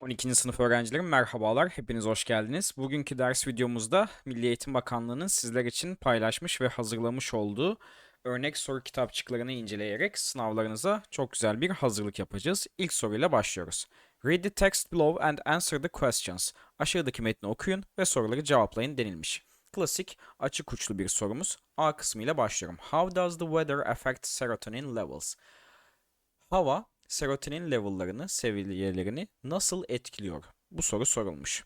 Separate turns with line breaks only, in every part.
12. sınıf öğrencilerim merhabalar, hepiniz hoş geldiniz. Bugünkü ders videomuzda Milli Eğitim Bakanlığı'nın sizler için paylaşmış ve hazırlamış olduğu örnek soru kitapçıklarını inceleyerek sınavlarınıza çok güzel bir hazırlık yapacağız. İlk soruyla başlıyoruz. Read the text below and answer the questions. Aşağıdaki metni okuyun ve soruları cevaplayın denilmiş. Klasik, açık uçlu bir sorumuz. A kısmıyla başlıyorum. How does the weather affect serotonin levels? Hava serotonin level'larını, seviyelerini nasıl etkiliyor? Bu soru sorulmuş.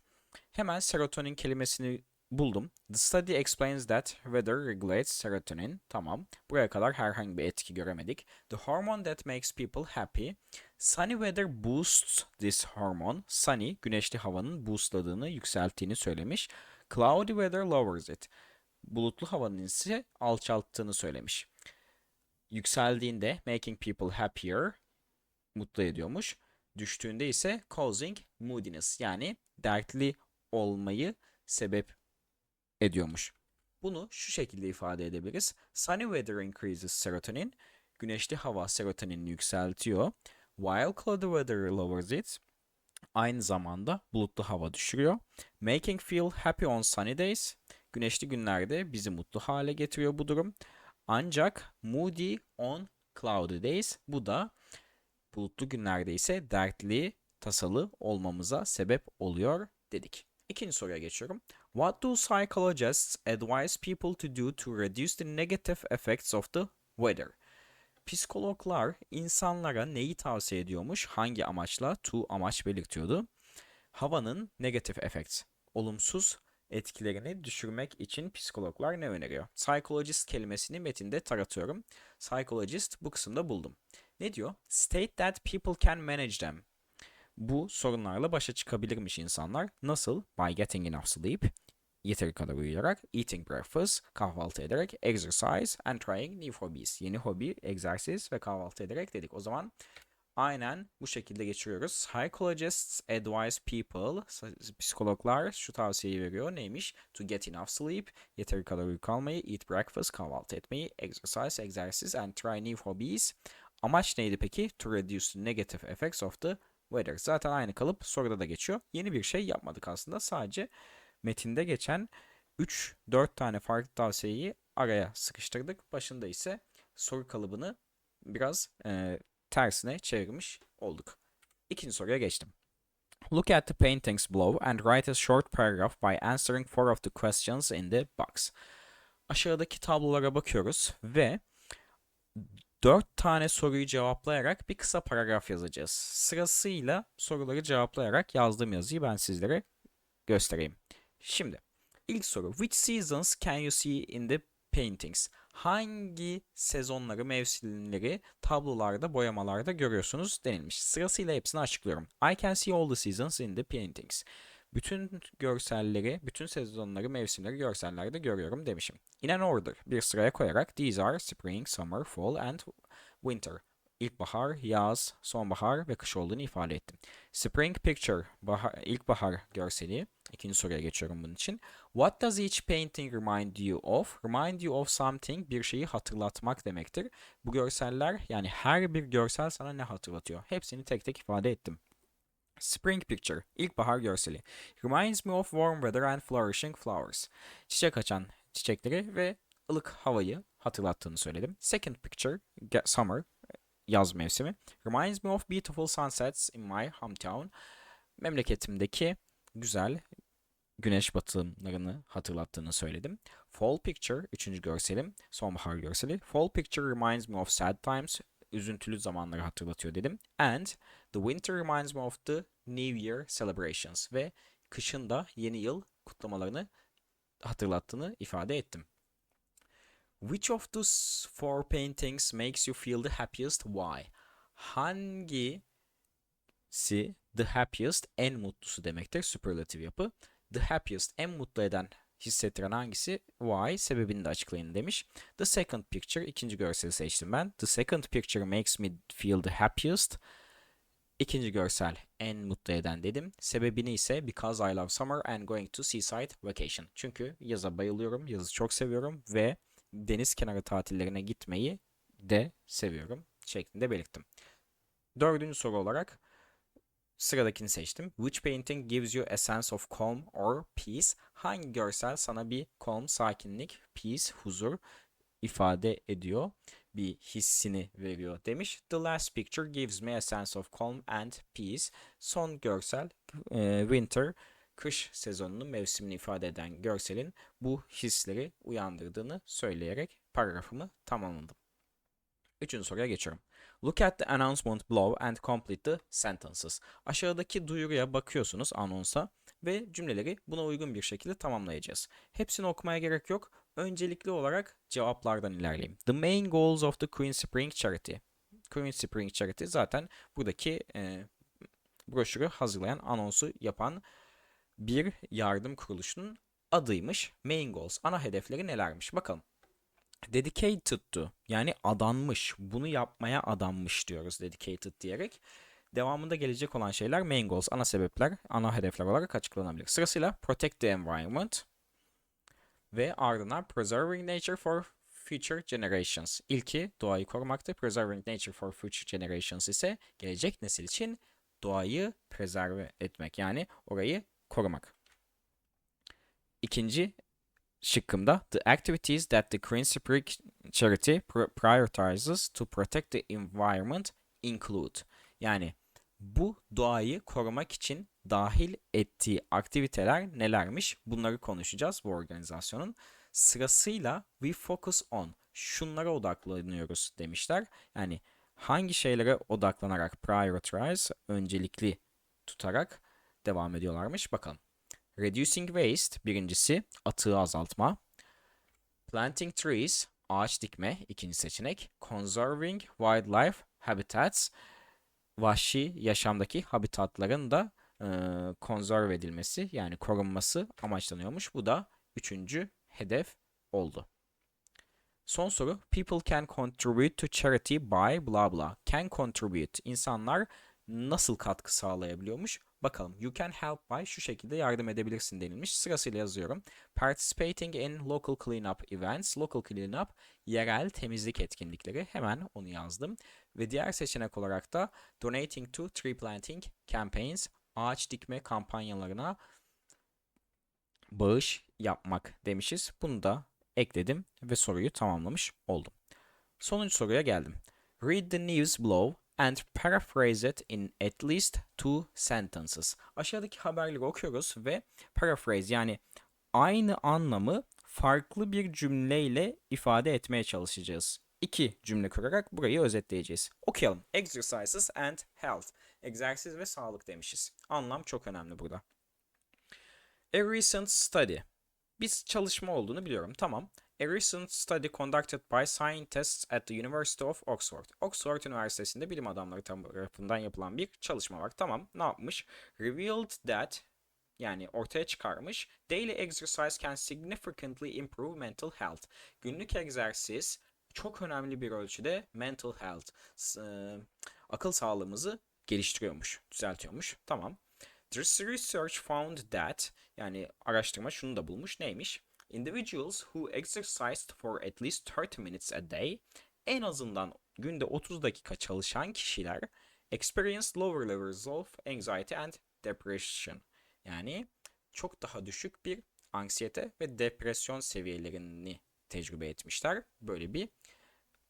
Hemen serotonin kelimesini buldum. The study explains that weather regulates serotonin. Tamam. Buraya kadar herhangi bir etki göremedik. The hormone that makes people happy. Sunny weather boosts this hormone. Sunny, güneşli havanın boostladığını, yükselttiğini söylemiş. Cloudy weather lowers it. Bulutlu havanın ise alçalttığını söylemiş. Yükseldiğinde making people happier, mutlu ediyormuş. Düştüğünde ise causing moodiness yani dertli olmayı sebep ediyormuş. Bunu şu şekilde ifade edebiliriz. Sunny weather increases serotonin. Güneşli hava serotonini yükseltiyor. While cloudy weather lowers it. Aynı zamanda bulutlu hava düşürüyor. Making feel happy on sunny days. Güneşli günlerde bizi mutlu hale getiriyor bu durum. Ancak moody on cloudy days. Bu da bulutlu günlerde ise dertli, tasalı olmamıza sebep oluyor dedik. İkinci soruya geçiyorum. What do psychologists advise people to do to reduce the negative effects of the weather? Psikologlar insanlara neyi tavsiye ediyormuş? Hangi amaçla? To amaç belirtiyordu. Havanın negative effects, olumsuz etkilerini düşürmek için psikologlar ne öneriyor? Psychologist kelimesini metinde taratıyorum. Psychologist bu kısımda buldum. Ne diyor? State that people can manage them. Bu sorunlarla başa çıkabilirmiş insanlar. Nasıl? By getting enough sleep, yeteri kadar uyuyarak, eating breakfast, kahvaltı ederek, exercise and trying new hobbies. Yeni hobi, egzersiz ve kahvaltı ederek dedik. O zaman aynen bu şekilde geçiriyoruz. Psychologists advise people, psikologlar şu tavsiyeyi veriyor. Neymiş? To get enough sleep, yeteri kadar uyku almayı, eat breakfast, kahvaltı etmeyi, exercise, egzersiz and try new hobbies. Amaç neydi peki? To reduce the negative effects of the weather. Zaten aynı kalıp soruda da geçiyor. Yeni bir şey yapmadık aslında. Sadece metinde geçen 3-4 tane farklı tavsiyeyi araya sıkıştırdık. Başında ise soru kalıbını biraz e, tersine çevirmiş olduk. İkinci soruya geçtim. Look at the paintings below and write a short paragraph by answering four of the questions in the box. Aşağıdaki tablolara bakıyoruz ve 4 tane soruyu cevaplayarak bir kısa paragraf yazacağız. Sırasıyla soruları cevaplayarak yazdığım yazıyı ben sizlere göstereyim. Şimdi ilk soru. Which seasons can you see in the paintings? Hangi sezonları, mevsimleri tablolarda, boyamalarda görüyorsunuz denilmiş. Sırasıyla hepsini açıklıyorum. I can see all the seasons in the paintings. Bütün görselleri, bütün sezonları, mevsimleri görsellerde görüyorum demişim. In an order, bir sıraya koyarak these are spring, summer, fall and winter. İlkbahar, yaz, sonbahar ve kış olduğunu ifade ettim. Spring picture, bahar, ilkbahar görseli. İkinci soruya geçiyorum bunun için. What does each painting remind you of? Remind you of something bir şeyi hatırlatmak demektir. Bu görseller yani her bir görsel sana ne hatırlatıyor? Hepsini tek tek ifade ettim. Spring picture, ilkbahar görseli. Reminds me of warm weather and flourishing flowers. Çiçek açan çiçekleri ve ılık havayı hatırlattığını söyledim. Second picture, summer, yaz mevsimi. Reminds me of beautiful sunsets in my hometown. Memleketimdeki güzel güneş batımlarını hatırlattığını söyledim. Fall picture, üçüncü görselim. Sonbahar görseli. Fall picture reminds me of sad times. Üzüntülü zamanları hatırlatıyor dedim. And the winter reminds me of the New Year celebrations. Ve kışın da yeni yıl kutlamalarını hatırlattığını ifade ettim. Which of those four paintings makes you feel the happiest? Why? Hangisi the happiest en mutlusu demektir. Superlative yapı. The happiest en mutlu eden hissettiren hangisi? Why? Sebebini de açıklayın demiş. The second picture ikinci görseli seçtim ben. The second picture makes me feel the happiest. İkinci görsel en mutlu eden dedim. Sebebini ise because I love summer and going to seaside vacation. Çünkü yaza bayılıyorum, yazı çok seviyorum ve deniz kenarı tatillerine gitmeyi de seviyorum şeklinde belirttim. Dördüncü soru olarak Sıradakini seçtim. Which painting gives you a sense of calm or peace? Hangi görsel sana bir calm, sakinlik, peace, huzur ifade ediyor? Bir hissini veriyor demiş. The last picture gives me a sense of calm and peace. Son görsel e, winter, kış sezonunun mevsimini ifade eden görselin bu hisleri uyandırdığını söyleyerek paragrafımı tamamladım. Üçüncü soruya geçiyorum. Look at the announcement below and complete the sentences. Aşağıdaki duyuruya bakıyorsunuz anonsa ve cümleleri buna uygun bir şekilde tamamlayacağız. Hepsini okumaya gerek yok. Öncelikli olarak cevaplardan ilerleyeyim. The main goals of the Queen Spring Charity. Queen Spring Charity zaten buradaki e, broşürü hazırlayan, anonsu yapan bir yardım kuruluşunun adıymış. Main goals, ana hedefleri nelermiş? Bakalım. Dedicated to yani adanmış, bunu yapmaya adanmış diyoruz dedicated diyerek. Devamında gelecek olan şeyler main goals, ana sebepler, ana hedefler olarak açıklanabilir. Sırasıyla protect the environment ve ardından preserving nature for future generations. İlki doğayı korumaktı. Preserving nature for future generations ise gelecek nesil için doğayı prezerve etmek yani orayı korumak. İkinci şıkkımda the activities that the Green Spring Charity pr- prioritizes to protect the environment include. Yani bu doğayı korumak için dahil ettiği aktiviteler nelermiş? Bunları konuşacağız bu organizasyonun. Sırasıyla we focus on şunlara odaklanıyoruz demişler. Yani hangi şeylere odaklanarak prioritize öncelikli tutarak devam ediyorlarmış bakalım. Reducing waste birincisi atığı azaltma. Planting trees ağaç dikme ikinci seçenek. Conserving wildlife habitats vahşi yaşamdaki habitatların da e, konserve edilmesi yani korunması amaçlanıyormuş. Bu da üçüncü hedef oldu. Son soru. People can contribute to charity by blah blah. Can contribute. İnsanlar nasıl katkı sağlayabiliyormuş? Bakalım. You can help by şu şekilde yardım edebilirsin denilmiş. Sırasıyla yazıyorum. Participating in local cleanup events. Local cleanup yerel temizlik etkinlikleri. Hemen onu yazdım. Ve diğer seçenek olarak da donating to tree planting campaigns. Ağaç dikme kampanyalarına bağış yapmak demişiz. Bunu da ekledim ve soruyu tamamlamış oldum. Sonuncu soruya geldim. Read the news below and paraphrase it in at least two sentences. Aşağıdaki haberleri okuyoruz ve paraphrase yani aynı anlamı farklı bir cümleyle ifade etmeye çalışacağız. İki cümle kurarak burayı özetleyeceğiz. Okuyalım. Exercises and health. Egzersiz ve sağlık demişiz. Anlam çok önemli burada. A recent study. Biz çalışma olduğunu biliyorum. Tamam. A recent study conducted by scientists at the University of Oxford. Oxford Üniversitesi'nde bilim adamları tarafından yapılan bir çalışma var. Tamam, ne yapmış? Revealed that yani ortaya çıkarmış. Daily exercise can significantly improve mental health. Günlük egzersiz çok önemli bir ölçüde mental health, akıl sağlığımızı geliştiriyormuş, düzeltiyormuş. Tamam. This research found that yani araştırma şunu da bulmuş. Neymiş? Individuals who exercised for at least 30 minutes a day en azından günde 30 dakika çalışan kişiler experienced lower levels of anxiety and depression. Yani çok daha düşük bir anksiyete ve depresyon seviyelerini tecrübe etmişler. Böyle bir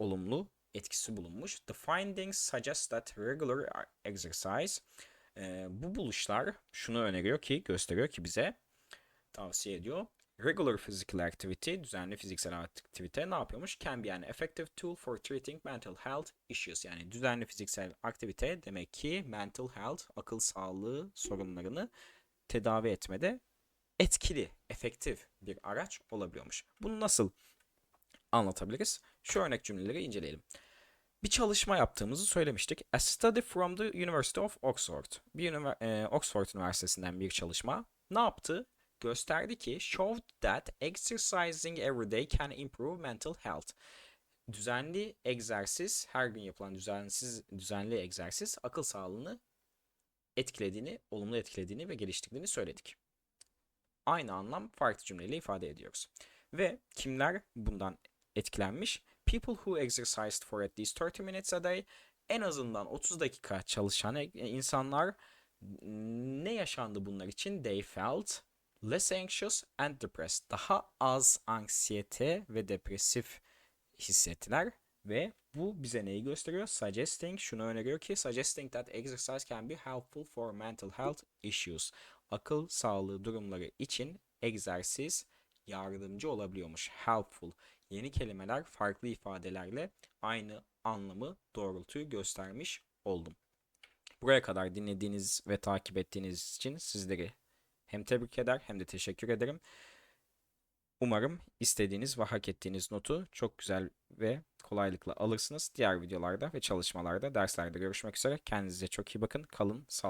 olumlu etkisi bulunmuş. The findings suggest that regular exercise e, bu buluşlar şunu öneriyor ki gösteriyor ki bize tavsiye ediyor. Regular physical activity, düzenli fiziksel aktivite ne yapıyormuş? Can be an effective tool for treating mental health issues. Yani düzenli fiziksel aktivite demek ki mental health, akıl sağlığı sorunlarını tedavi etmede etkili, efektif bir araç olabiliyormuş. Bunu nasıl anlatabiliriz? Şu örnek cümleleri inceleyelim. Bir çalışma yaptığımızı söylemiştik. A study from the University of Oxford. Bir e, Oxford Üniversitesi'nden bir çalışma. Ne yaptı? Gösterdi ki showed that exercising every day can improve mental health. Düzenli egzersiz, her gün yapılan düzensiz düzenli egzersiz akıl sağlığını etkilediğini, olumlu etkilediğini ve geliştirdiğini söyledik. Aynı anlam farklı cümleyle ifade ediyoruz. Ve kimler bundan etkilenmiş? People who exercised for at least 30 minutes a day en azından 30 dakika çalışan insanlar Ne yaşandı bunlar için? They felt less anxious and depressed. Daha az anksiyete ve depresif hissettiler ve bu bize neyi gösteriyor? Suggesting, şunu öneriyor ki suggesting that exercise can be helpful for mental health issues. Akıl sağlığı durumları için egzersiz yardımcı olabiliyormuş. Helpful. Yeni kelimeler farklı ifadelerle aynı anlamı doğrultuyu göstermiş oldum. Buraya kadar dinlediğiniz ve takip ettiğiniz için sizleri hem tebrik eder hem de teşekkür ederim. Umarım istediğiniz ve hak ettiğiniz notu çok güzel ve kolaylıkla alırsınız. Diğer videolarda ve çalışmalarda, derslerde görüşmek üzere. Kendinize çok iyi bakın. Kalın, sağlıklı.